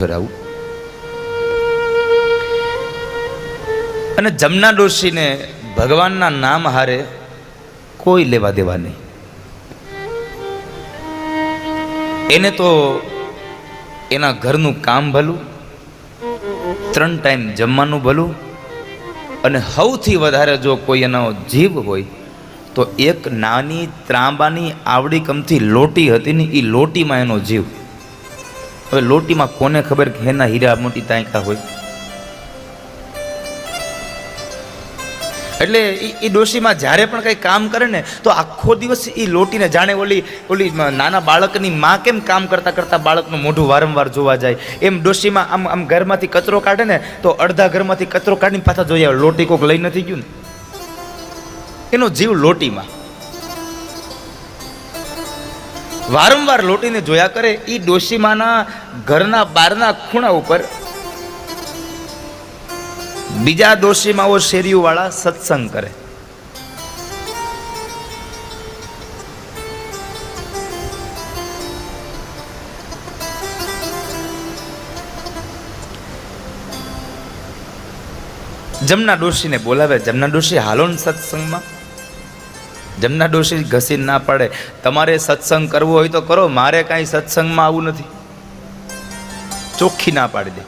કરાવું અને જમના ડોશીને ભગવાનના નામ હારે કોઈ લેવા દેવા નહીં. એને તો એના ઘરનું કામ ભલું, ત્રણ ટાઈમ જમવાનું ભલું, અને સૌથી વધારે જો કોઈ એનો જીવ હોય, તો એક નાની ત્રાંબાની આવડી કમથી લોટી હતી ને એ લોટીમાં એનો જીવ. હવે લોટીમાં કોને ખબર કે એના હીરા મોટી તાંકા હોય? એટલે એ- એ ડોશીમાં જ્યારે પણ કંઈ કામ કરે ને, તો આખો દિવસ એ લોટીને જાણે ઓલી ઓલી નાના બાળકની માં કેમ કામ કરતાં કરતાં બાળકનું મોઢું વારંવાર જોવા જાય? એમ ડોશીમાં આમ આમ ઘરમાંથી કચરો કાઢે ને, તો અડધા ઘરમાંથી કચરો કાઢીને પાછા જોઈએ આવે લોટી કોક લઈ નથી ગયું ને? એનો જીવ લોટીમાં. વારંવાર લોટીને જોયા કરે એ ડોશીમાના ઘરના બારના ખૂણા ઉપર. બીજા ડોશીમાઓ શેરીઓવાળા સત્સંગ કરે. જમના ડોશીને બોલાવે. જમના ડોશી હાલો ને સત્સંગમાં જમના ડોશી ઘસીને ના પડે. તમારે સત્સંગ કરવો હોય તો કરો, મારે કાંઈ સત્સંગમાં આવું નથી. ચોખ્ખી ના પાડી દે.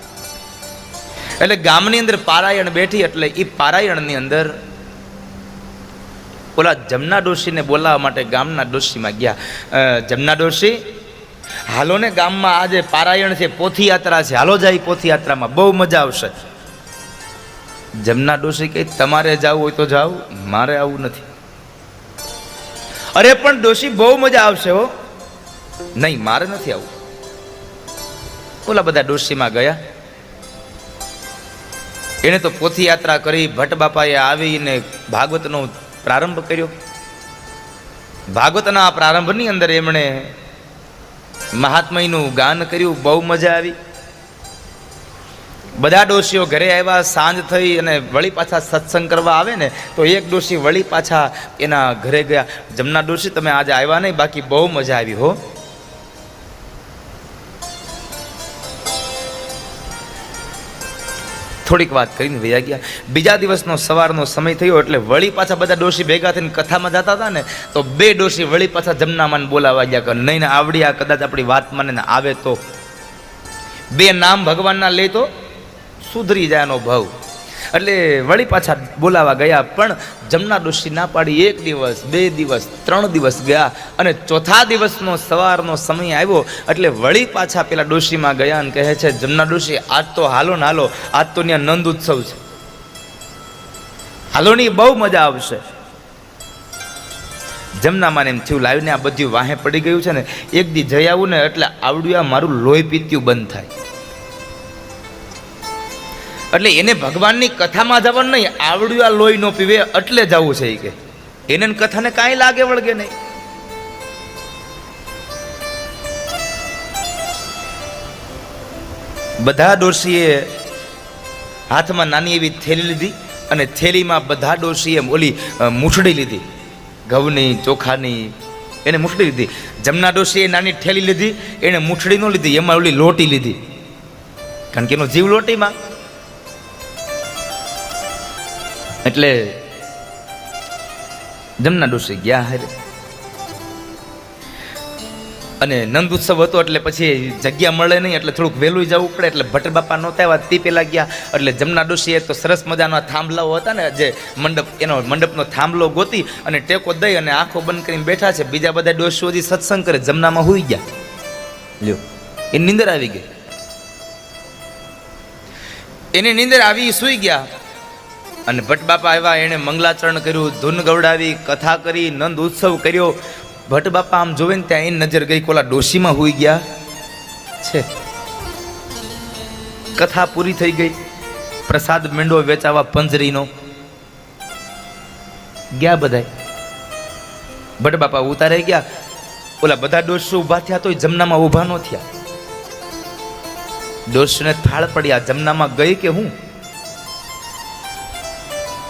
એટલે ગામની અંદર પારાયણ બેઠી, એટલે એ પારાયણની અંદર ઓલા જમના ડોશીને બોલાવવા માટે ગામના ડોશીમાં ગયા. જમના ડોશી, હાલો ને ગામમાં આજે પારાયણ છે પોથી યાત્રા છે. હાલો જાય પોથી યાત્રામાં બહુ મજા આવશે. જમના ડોશી કહે, તમારે જવું હોય તો જાઓ, મારે આવું નથી. અરે, પણ ડોશી, બહુ મજા આવશે, હો. નહીં, મારે નથી આવું. ઓલા બધા ડોશીમાં ગયા. એણે તો પોથી યાત્રા કરી ભટ્ટ બાપાએ આવીને ભાગવતનો પ્રારંભ કર્યો. ભાગવતના પ્રારંભની અંદર એમણે મહાત્મયનું ગાન કર્યું, બહુ મજા આવી. બધા ડોશીઓ ઘરે આવ્યા, સાંજ થઈ અને વળી પાછા સત્સંગ કરવા આવે ને, તો એક ડોશી વળી પાછા એના ઘરે ગયા. જમના ડોશી, તમે આજે આવ્યા નહીં, બાકી બહુ મજા આવી, હો. થોડીક વાત કરીને વૈયા ગયા. બીજા દિવસનો સવારનો સમય થયો એટલે વળી પાછા બધા ડોશી ભેગા થઈને કથામાં જતા હતા ને, તો બે ડોશી વળી પાછા જમનામાં બોલાવા ગયા કે નહીં આવડી આ કદાચ આપણી વાત માને આવે તો. બે નામ ભગવાનના લે તો. સુધરી જાય એનો ભાવ. એટલે વળી પાછા બોલાવા ગયા, પણ જમના ડોશી ના પાડી એક દિવસ, બે દિવસ, ત્રણ દિવસ ગયા અને ચોથા દિવસનો સવારનો સમય આવ્યો. એટલે વળી પાછા પેલા ડોશીમાં ગયા અને કહે છે, જમના ડોશી, આજ તો હાલો ને હાલો, આજ તો ત્યાં નંદ ઉત્સવ છે. હાલોની બહુ મજા આવશે. જમનામાં એમ થયું, લાવીને આ બધું વાહે પડી ગયું છે ને, એક દી જઈ આવું ને એટલે આવડ્યું મારું લોહી પીત્યું બંધ થાય. એટલે એને ભગવાનની કથામાં જવાનું નહીં, આવડ્યું આ લોહી નો પીવે એટલે જવું છે કે. એને કથાને કાંઈ લાગે વળગે નહીં. બધા ડોશીએ હાથમાં નાની એવી થેલી લીધી અને થેલીમાં બધા ડોશીએ ઓલી મૂછડી લીધી. ઘઉંની, ચોખાની, એને મૂછડી લીધી. જમના ડોશીએ નાની થેલી લીધી, એને મૂછડી ન લીધી, એમાં ઓલી લોટી લીધી. કારણ કે એનો જીવ લોટીમાં. એટલે જમના ડોસી ગયા હારે. અને નંદ ઉત્સવ હતો એટલે પછી જગ્યા મળે નહીં, એટલે થોડુંક વહેલું જવું પડે, એટલે ભટ્ટ બાપા નહોતા આવ્યા, તે પહેલાં ગયા. એટલે જમના ડોશીએ તો સરસ મજાનો થાંભલાઓ હતા ને, જે મંડપ, એનો મંડપનો થાંભલો ગોતી અને ટેકો દઈ અને આંખો બંધ કરીને બેઠા છે. બીજા બધા ડોશીઓ હજી સત્સંગ કરે, જમનામાં હુઈ ગયા. લ્યો એ નીંદર આવી ગઈ. એની નીંદર આવી, સૂઈ ગયા. અને ભટ્ટ બાપા આવ્યા એણે મંગલાચરણ કર્યું ધૂન ગવડાવી કથા કરી નંદ ઉત્સવ કર્યો. ભટ્ટ બાપા આમ જોવે ને ત્યાં એની નજર ગઈ કોલા ડોશીમાં હોઈ ગયા. છે. કથા પૂરી થઈ ગઈ. પ્રસાદ મેંડો વેચાવા પંજરીનો. ગયા બધાય. ભટ્ટ બાપા ઉતારે ગયા. ઓલા બધા ડોશી ઊભા થયા તોય જમનામાં ઊભા ન થયા. ડોશીને થાળ પડ્યા જમનામાં ગઈ કે હું?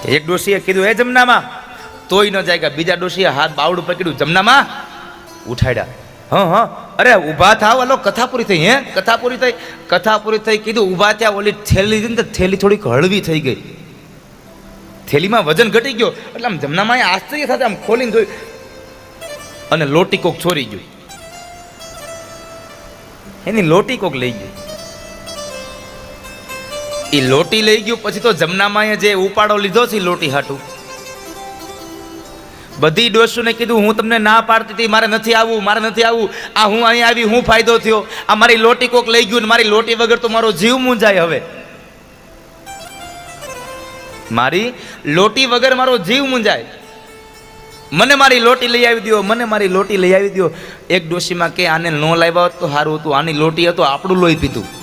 એક ડોશીએ કીધું એ જમનામાં. તોય ન જાય કે બીજા ડોશીએ હાથ બાવડું પકડ્યું જમનામાં. ઉઠાડ્યા. હા હા. અરે, ઊભા થાવ હલો કથા પૂરી થઈ, હે? કથા પૂરી થઈ, કથા પૂરી થઈ, કીધું, ઊભા ત્યાં ઓલી થેલી હતી ને થેલી થોડીક હળવી થઈ ગઈ. થેલીમાં વજન ઘટી ગયો. એટલે આમ જમનામાં આશ્ચર્ય સાથે આમ ખોલીને જોયું. અને લોટી કોક છોરી ગયું. એની લોટી કોક લઈ ગઈ. એ લોટી લઈ ગયું, પછી તો જમનામાં જે ઉપાડો લીધો છે લોટી હાટું. બધી ડોસુને કીધું, હું તમને ના પાડતી હતી, મારે નથી આવવું, મારે નથી આવવું. આ હું અહીં આવી, હું ફાયદો થયો. આ મારી લોટી કોક લઈ ગયું મારી લોટી વગર તો મારો જીવ મૂંઝાય હવે. મારી લોટી વગર મારો જીવ મૂંઝાય. મને મારી લોટી લઈ આવી દો મને મારી લોટી લઈ આવી દો એક ડોશીમાં કે, આને ન લાવ્યા હોત તો સારું હતું. આની લોટી હતો, આપણું લોહી પીતું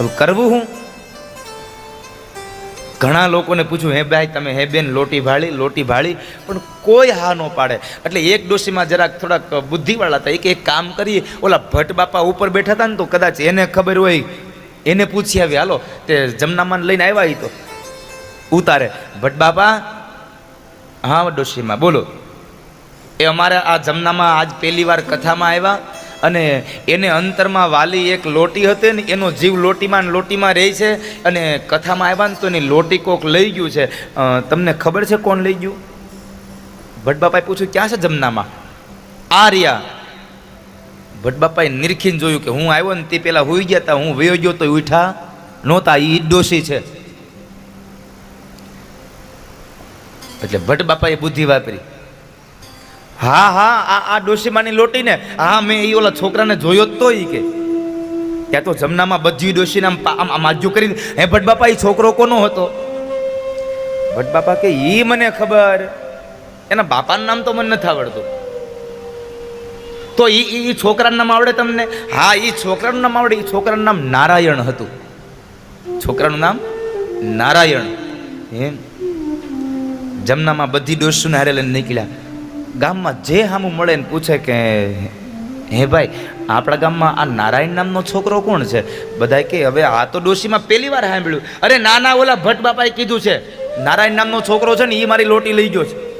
હવે કરવું હું? ઘણા લોકોને પૂછ્યું હે ભાઈ, તમે હે બેન, લોટી ભાળી લોટી ભાળી. પણ કોઈ હા ન પાડે. એટલે એક ડોશીમાં જરાક થોડાક બુદ્ધિવાળા હતા. એક એક કામ કરીએ. ઓલા ભટ્ટ બાપા ઉપર બેઠા હતા ને તો કદાચ એને ખબર હોય. એને પૂછી આવી હાલો, તે જમનામાન લઈને આવ્યા એ તો. ઉતારે. ભટ્ટ બાપા, હા ડોશીમાં, બોલો. એ અમારા આ જમનામાં આજ પહેલી વાર કથામાં આવ્યા. અને એને અંતરમાં વાલી એક લોટી હતી ને એનો જીવ લોટીમાં લોટીમાં રહે છે અને કથામાં આવ્યા ને તો એની લોટી કોક લઈ ગયું છે. તમને ખબર છે કોણ લઈ ગયું? ભટબાપાએ પૂછ્યું, ક્યાં છે જમનામાં? આ રહ્યા. ભટ્ટ બાપાએ નિરખીને જોયું કે, હું આવ્યો ને તે પેલા હોઈ ગયા હતા હું વયો ગયો તો ઉઠા નહોતા એ ડોશી છે. એટલે ભટ્ટ બાપાએ બુદ્ધિ વાપરી. હા હા, આ આ ડોશીમાની લોટીને. હા, મેં એ ઓલા છોકરાને જોયો જ તો ઈ કે. ત્યાં તો જમનામાં બધી ડોશીને આમ આમ આજુ કરીને. હે બાપા એ છોકરો કોનો હતો? ભટબાપા બાપા કે એ મને ખબર. એના બાપાનું નામ તો મને નથી આવડતું. તો એ એ છોકરાનું નામ આવડે તમને? હા એ છોકરાનું નામ આવડે. એ છોકરાનું નામ નારાયણ હતું. છોકરાનું નામ નારાયણ. એમ. જમનામાં બધી ડોશીને હારે લઈને નીકળ્યા. ગામમાં જે સામું મળે ને પૂછે કે, હે ભાઈ, આપણા ગામમાં આ નારાયણ નામનો છોકરો કોણ છે? બધાય કે, હવે આ તો ડોશીમાં પહેલી વાર સાંભળ્યું. અરે, ના ના, ઓલા ભટ્ટ બાપાએ કીધું છે, નારાયણ નામનો છોકરો છે ને એ મારી લોટી લઈ ગયો છે.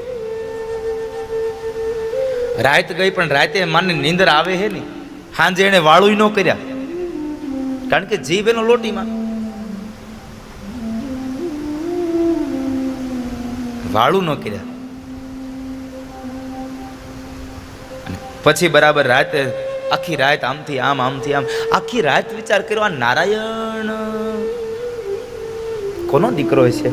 રાત ગઈ પણ રાતે માને નીંદર આવે હે ને. સાંજે એને વાળું ન કર્યા. કારણ કે જીવ એનો લોટીમાં. વાળું ન કર્યા. પછી બરાબર રાતે, આખી રાત આમથી આમ આમથી આમ. આખી રાત વિચાર કર્યો, આ નારાયણ, કોનો દીકરો છે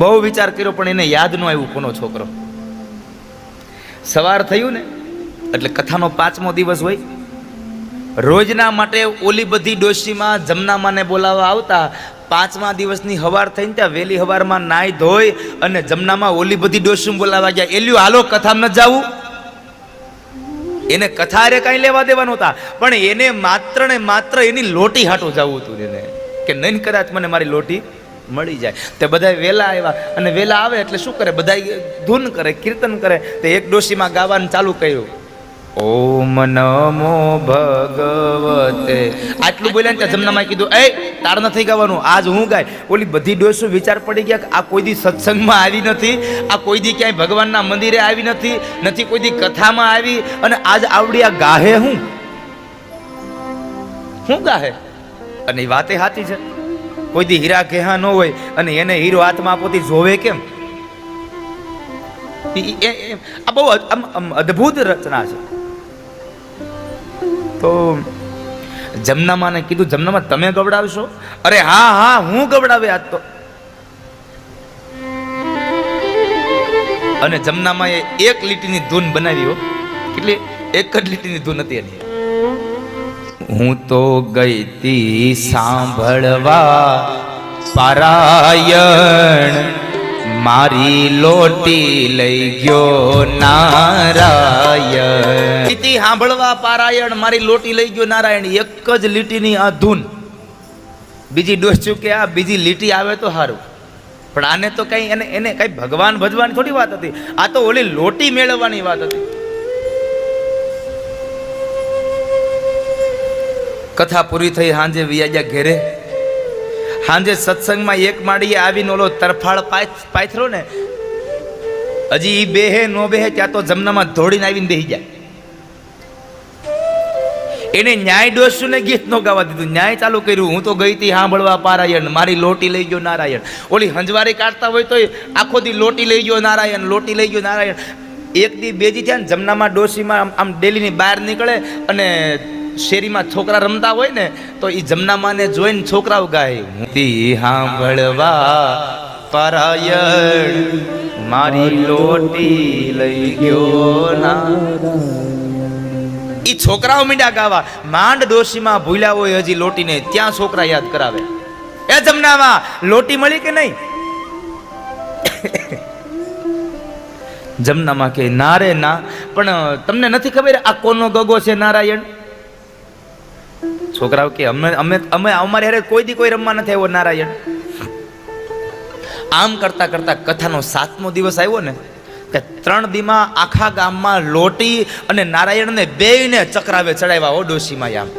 બહુ વિચાર કર્યો, પણ એને યાદ ન આવ્યું કોનો છોકરો. સવાર થયું ને, એટલે કથાનો પાંચમો દિવસ હોય રોજના માટે ઓલી બધી ડોશીમાં જમનામાને બોલાવવા આવતા, પાંચમા દિવસની હવાર થઈને ત્યાં વહેલી હવારમાં નાહી ધોઈ અને જમનામાં ઓલી બધી ડોશી બોલાવવા ગયા. એલ્યું, હાલો, કથામાં ન જાવું? એને કથા રે કાંઈ લેવા દેવાનું હતા. પણ એને માત્ર ને માત્ર એની લોટી હાટો જવું હતું એને. કે નહીં કદાચ મને મારી લોટી મળી જાય. તે બધા વેલા આવ્યા અને વેલા આવે એટલે શું કરે? બધા ધૂન કરે, કીર્તન કરે. તે એક ડોશીમાં ગાવાનું ચાલુ કર્યું. ઓમ નમો ભગવતે. આટલું બોલ્યા ને જમનામાં કીધું, એ, તાર નથી ગાવાનું, આજ હું ગાય. ઓલી બધી ડોસો વિચાર પડી ગયા કે આ કોઈ દી સત્સંગમાં આવી નથી, આ કોઈ દી ક્યાંય ભગવાનના મંદિરે આવી નથી નથી કોઈ દી કથામાં આવી, અને આજ આવડી આ ગાહે હું? શું ગાહે? અને એ વાતે સાચી છે. કોઈ દી હીરા ઘેહા ન હોય, અને એને હીરો હાથમાં આપોથી જોવે કેમ? આ બહુ અદ્ભુત રચના છે. તો જમનામાને કીધું, જમનામાં તમે ગવડાવશો? અરે હા હા, હું ગવડાવે આજ તો. અને જમનામાં એ એક લીટીની ધૂન બનાવી હો. કેટલી? એક જ લીટીની ધૂન હતી એની. હું તો ગઈ તી સાંભળવા પારાયણ મારી લોટી લઈ ગયો નારાયણ. લીટી સાંભળવા પારાયણ, મારી લોટી લઈ ગયો નારાયણ. એક જ લીટીની આ ધૂન. બીજી ડોસ્યું કે આ બીજી લીટી આવે તો સારું પણ આને તો કઈ એને એને કઈ ભગવાન ભજવાની થોડી વાત હતી. આ તો ઓલી લોટી મેળવવાની વાત હતી. કથા પૂરી થઈ સાંજે વિયાજા ઘેરે. સાંજે સત્સંગમાં એક માળીએ આવીને ઓલો તરફાળ પાથ પાથરો ને, હજી ઈ બેહે નો બેહે ત્યાં તો જમનામાં ધોડીને આવીને બેહી જાય. એને ન્યાય ડોસુને ગીત નો ગાવા દીધું. ન્યાય ચાલુ કર્યું. હું તો ગઈ હતી સાંભળવા પારાયણ. મારી લોટી લઈ ગયો નારાયણ. ઓલી હંજવારી કાઢતા હોય તોય આખો દી લોટી લઈ ગયો નારાયણ, લોટી લઈ ગયો નારાયણ. એક દી બેજી થયા ને જમનામાં ડોસીમાં આમ ડેલીની બહાર નીકળે અને શેરીમાં છોકરા રમતા હોય ને, તો એ જમનામાને જોઈને છોકરાઓ ગાય, હું સાંભળવા પરાયણ, મારી લોટી લઈ ગયો ના એ છોકરાઓ મીંડા ગાવા, માંડ ડોશીમાં ભૂલ્યા હોય હજી લોટીને, ત્યાં છોકરા યાદ કરાવે. એ જમનામાં, લોટી મળી કે નહીં? જમનામાં કે ના રે ના, પણ તમને નથી ખબર આ કોનો ગગો છે નારાયણ? છોકરાઓ કે અમે અમે અમે અમારે હારે કોઈ દી કોઈ રમવા નથી આવ્યો, નારાયણ. આમ કરતા કરતા કથાનો સાતમો દિવસ આવ્યો ને, કે ત્રણ દીમાં આખા ગામમાં લોટી અને નારાયણને બેયને ચક્રાવે ચડાવ્યા હો ડોશીમાં આમ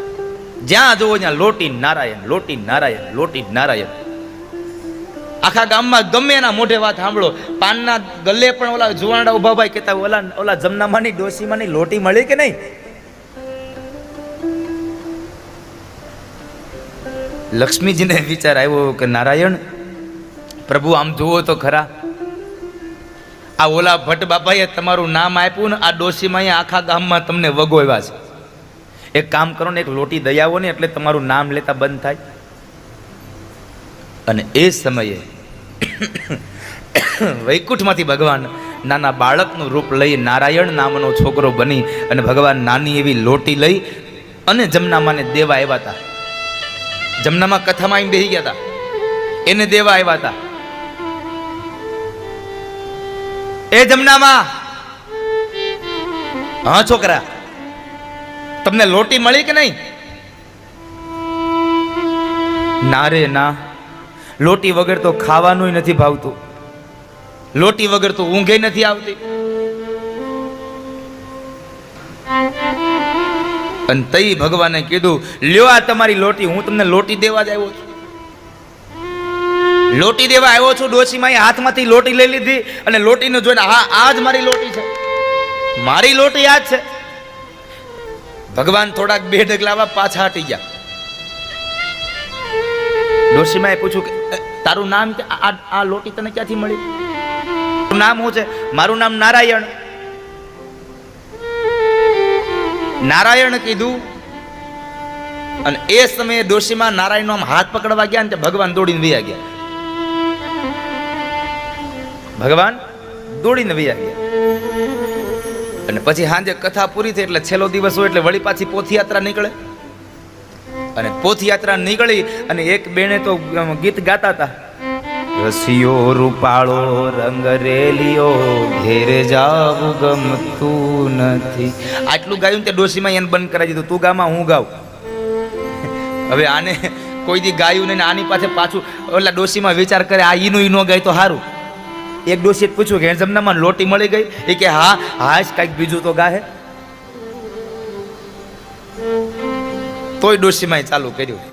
જ્યાં જોવો ત્યાં લોટી નારાયણ લોટી નારાયણ લોટી નારાયણ. આખા ગામમાં ગમે એના મોઢે વાત સાંભળો, પાનના ગલ્લે પણ ઓલા જુવાનડા ઊભા ભાઈ કહેતા ઓલા ઓલા જમનામાંની ડોશીમાંની લોટી મળી કે નહીં? લક્ષ્મીજીને વિચાર આવ્યો કે નારાયણ, પ્રભુ આમ જુઓ તો ખરા. આ ઓલા ભટ્ટ બાપાએ તમારું નામ આપ્યું ને આ ડોશીમાં આખા ગામમાં તમને વગોવ્યા છે. એક કામ કરો ને, એક લોટી દયાવો ને, એટલે તમારું નામ લેતા બંધ થાય. અને એ સમયે વૈકુંઠમાંથી ભગવાન નાના બાળકનું રૂપ લઈ નારાયણ નામનો છોકરો બની અને ભગવાન નાની એવી લોટી લઈ અને જમનામાને દેવા આવ્યા હતા. જમનામાં કથામાં આવીને બેસી ગયા હતા એને દેવા આવ્યા હતા એ જમનામાં, હા છોકરા, તમને લોટી મળી કે નહીં? ના રે, ના. લોટી વગર તો ખાવાનું નથી ભાવતું. લોટી વગર તો ઊંઘે નથી આવતી. અને તઈ ભગવાને કીધું, લ્યો આ તમારી લોટી, હું તમને લોટી દેવા જ આવ્યો છું. લોટી દેવા આવ્યો છું ડોશીમાં હાથમાંથી લોટી લઈ લીધી અને લોટીને જોઈને, હા આ જ મારી લોટી છે. મારી લોટી આ જ છે. ભગવાન થોડાક બે ડગલાવા પાછા હટી ગયા. ડોશીમાએ પૂછ્યું કે તારું નામ આ લોટી તને ક્યાંથી મળી? નામ શું છે? મારું નામ નારાયણ. નારાયણ કીધું, અને એ સમયે ડોશીમાં નારાયણનો આમ હાથ પકડવા ગયા ને ભગવાન દોડીને વૈયા ગયા. ભગવાન દોડીને વૈયા ગયા. અને પછી સાંજે કથા પૂરી થઈ એટલે છેલ્લો દિવસ હોય એટલે વળી પાછી પોથયાત્રા નીકળે. અને પોથયાત્રા નીકળી અને એક બેને તો ગીત ગાતા હતા. રસિયો રૂપાળો, રંગ રેલિયો ઘેરે જાવું ગમતું નથી. આટલું ગાયું તે ડોશીમાં એને બંધ કરાવી દીધું. તું ગામાં હું ગાઉં. હવે આને કોઈ દી ગાયું નહીં આની પાસે પાછું, ઓલા ડોશીમાં વિચાર કરે, આ ઈનું ઈનો ગાય તો સારું એક ડોશીએ પૂછ્યું કે જમનામાં લોટી મળી ગઈ? એ કે, હા હાશ કાંઈક બીજું તો ગાહે. તોય ડોશીમાં ચાલુ કર્યું.